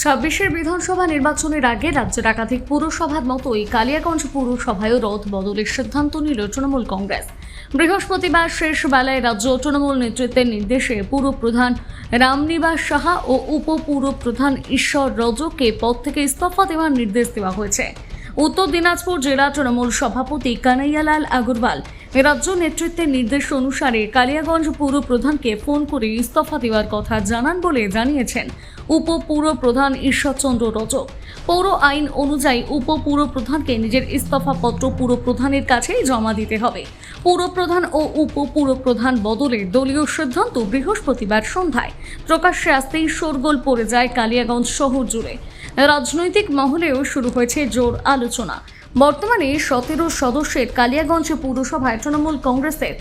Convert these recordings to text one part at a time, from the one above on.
ছাব্বিশের বিধানসভা নির্বাচনের আগে রাজ্যের একাধিক পুরসভার মতোই কালিয়াগঞ্জ পুরসভায়ও রথ বদলের সিদ্ধান্ত নিল তৃণমূল কংগ্রেস। বৃহস্পতিবার শেষ বেলায় রাজ্য তৃণমূল নেতৃত্বের নির্দেশে পুরপ্রধান রামনিবাস সাহা ও উপপুরপ্রধান ঈশ্বর রজকে পদ থেকে ইস্তফা দেওয়ার নির্দেশ দেওয়া হয়েছে। উত্তর দিনাজপুর জেলা তৃণমূল সভাপতি কানাইয়ালাল আগরওয়াল রাজ্য নেতৃত্বের নির্দেশ অনুসারে কালিয়াগঞ্জ পুর প্রধানকে ফোন করে ইস্তফা দেওয়ার কথা জানান বলে জানিয়েছেন উপপুর প্রধান ঈশ্বরচন্দ্র রজক। পৌর আইন অনুযায়ী উপপুর প্রধানকে নিজের ইস্তফাপত্র পুর প্রধানের কাছেই জমা দিতে হবে। পুরপ্রধান ও উপপুর প্রধান বদলে দলীয় সিদ্ধান্ত বৃহস্পতিবার সন্ধ্যায়। প্রকাশ্যে আসতেই শোরগোল পড়ে যায় কালিয়াগঞ্জ শহর জুড়ে। রাজনৈতিক মহলেও শুরু হয়েছে জোর আলোচনা। বর্তমানে সতেরো সদস্যের কালিয়াগঞ্জ পুরসভায় তৃণমূল কংগ্রেসের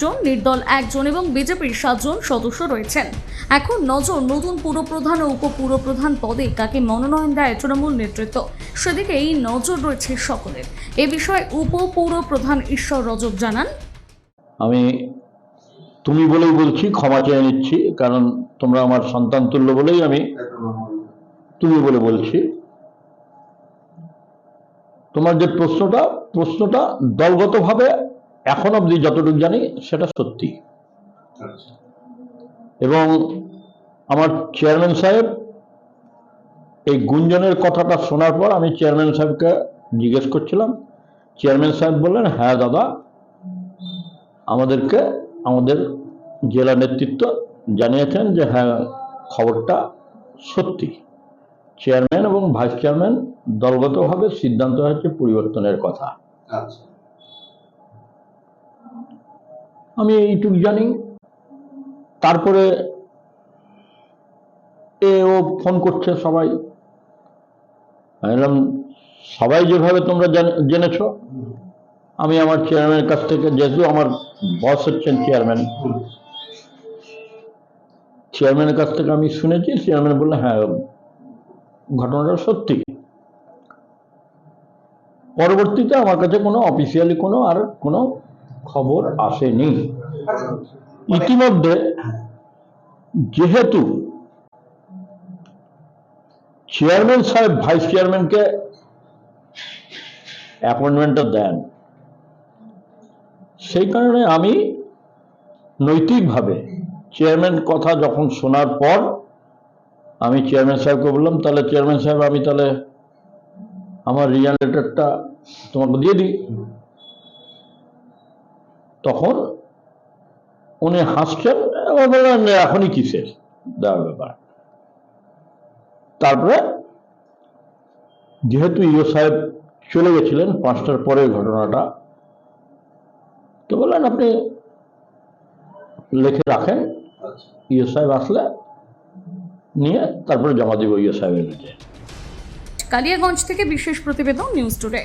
জন নির্দল একজন এবং বিজেপির সাতজন সদস্য রয়েছেন। এখন নজর নতুন পুরপ্রধান ও উপপুরপ্রধান পদে কাকে মনোনয়ন দেয় তৃণমূল নেতৃত্ব? সেদিকেই নজর রয়েছে সকলের। এ বিষয়ে উপপুরপ্রধান ঈশ্বর রজক জানান। আমি তুমি বলেই বলছি ক্ষমা চেয়ে নিচ্ছি কারণ তোমরা আমার সন্তান তুল্য বলেই আমি তুমি বলে বলছি। তোমার যে প্রশ্নটা প্রশ্নটা দলগতভাবে এখন অবধি যতটুকু জানি সেটা সত্যি। এবং আমার চেয়ারম্যান সাহেব এই গুঞ্জনের কথাটা শোনার পর আমি চেয়ারম্যান সাহেবকে জিজ্ঞেস করছিলাম। চেয়ারম্যান সাহেব বললেন হ্যাঁ দাদা, আমাদেরকে, আমাদের জেলা নেতৃত্ব জানিয়েছেন যে হ্যাঁ খবরটা সত্যি। চেয়ারম্যান এবং ভাইস চেয়ারম্যান দলগতভাবে সিদ্ধান্ত হচ্ছে পরিবর্তনের কথা। আচ্ছা। আমি এইটুকু জানি। তারপরে এ ও ফোন করছে সবাই। বললাম সবাই যেভাবে তোমরা জান- জেনেছো আমি আমার চেয়ারম্যানের কাছ থেকে যেহেতু আমার বস হচ্ছেন চেয়ারম্যান চেয়ারম্যানের কাছ থেকে আমি শুনেছি চেয়ারম্যান বললে হ্যাঁ ঘটনাটা সত্যি। পরবর্তীতে আমার কাছে কোনো অফিসিয়ালি কোনো আর কোনো খবর আসেনি। ইতিমধ্যে যেহেতু চেয়ারম্যান সাহেব ভাইস চেয়ারম্যানকে অ্যাপয়েন্টমেন্টটা দেন, সেই কারণে আমি নৈতিকভাবে চেয়ারম্যান কথা যখন শোনার পর আমি চেয়ারম্যান সাহেবকে বললাম তাহলে চেয়ারম্যান সাহেব আমি তাহলে আমার রিজাইন লেটারটা তোমাকে দিয়ে দিই। তখন উনি হাসছেন বললেন "না, এখনই কিসের দেওয়ার ব্যাপার? তারপরে যেহেতু ইও সাহেব চলে গেছিলেন পাঁচটার পরে ঘটনাটা তো বললেন আপনি লিখে রাখেন। আচ্ছা। ইও সাহেব আসলে নিয়ে তারপরে জমা দিব ইয়ে সাহেবের কালিয়াগঞ্জ থেকে বিশেষ প্রতিবেদন নিউজ টুডে।